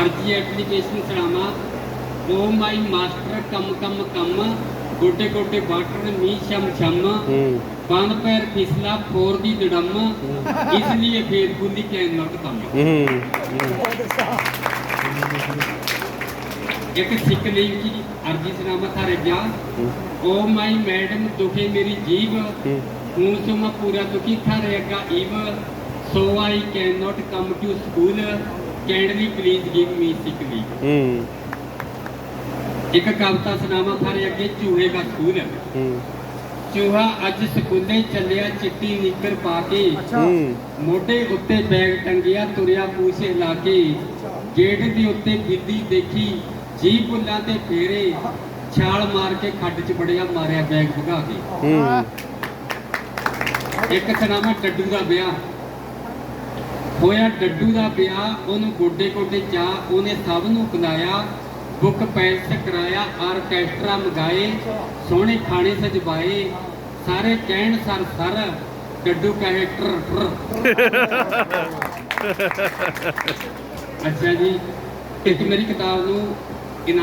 ਅਰਜੀ ਐਪਲੀਕੇਸ਼ਨ ਸੁਣਾਵਾਂ ਓ ਮਾਈ ਮਾਸਟਰ ਕੰਮ ਕੰਮ ਕੰਮ ਗੋਡੇ ਗੋਡੇ ਵਾਟਰ ਮੀ ਸ਼ਮ ਸ਼ਮ ਪੰਨ ਪੈਰ ਫਿਸਲਾ ਫੋਰ ਦੀ ਦੜਮ ਇਸ ਲਈ ਫੇਰਫੁੱਲੀ ਕੈਨ ਨਾਟ ਕੰਮ ਇੱਕ ਸਿੱਖ ਲਈ ਕੀ ਅਰਜੀ ਸੁਣਾਵਾਂ ਥਾਰੇ ਗਿਆ। ਓ ਮਾਈ ਮੈਡਮ ਦੁਖੇ ਮੇਰੀ ਜੀਵ। ਹੂੰ। ਸੋ ਮੈਂ ਪੂਰਾ ਦੁਖੀ ਥਾਰੇਗਾ Eve. So I can not come to school. Kindly please give me sick leave ਹੂੰ। ਇੱਕ ਕਵਿਤਾ ਸੁਣਾਵਾਂ ਥਾਰੇ ਅੱਗੇ ਚੂਹੇ ਦਾ ਸਕੂਲ ਹੂੰ। ਚੂਹਾ ਅੱਜ ਸਕੂਲੇ ਚੱਲਿਆ ਚਿੱਟੀ ਨਿੱਕਰ ਪਾ ਕੇ। ਹੂੰ। ਮੋਢੇ ਉੱਤੇ ਬੈਗ ਟੰਗਿਆ ਤੁਰਿਆ ਪੂਛੇ ਲਾ ਕੇ। ਗੇਟ ਦੇ ਉੱਤੇ ਬਿੱਲੀ ਦੇਖੀ ਜੀ ਬੁੱਲਾਂ ਤੇ ਫੇਰੇ। ਛਾਲ ਮਾਰ ਕੇ ਖੱਡ 'ਚ ਵੜਿਆ ਮਾਰਿਆ ਬੈਗ ਭਗਾ ਕੇ। ਹੂੰ। ਇੱਕ ਸੁਣਾਵਾਂ ਡੱਡੂ ਦਾ ਵਿਆਹ। ਹੋਇਆ ਡੱਡੂ ਦਾ ਵਿਆਹ ਉਹਨੂੰ ਗੋਡੇ ਗੋਡੇ ਚਾ ਉਹਨੇ ਸਭ ਨੂੰ ਬੁਲਾਇਆ ਬੁੱਕ ਪੈਲਸ ਕਰਾਇਆ ਆਰਕੈਸਟਰਾ ਮਗਾਏ ਸੋਹਣੇ ਖਾਣੇ ਸਜਵਾਏ ਸਾਰੇ ਕਹਿਣ ਸਰ ਸਰ ਡੱਡੂ ਕਹੇ ਟਰ ਟਰ। ਅੱਛਾ ਜੀ ਇੱਕ ਮੇਰੀ ਕਿਤਾਬ ਨੂੰ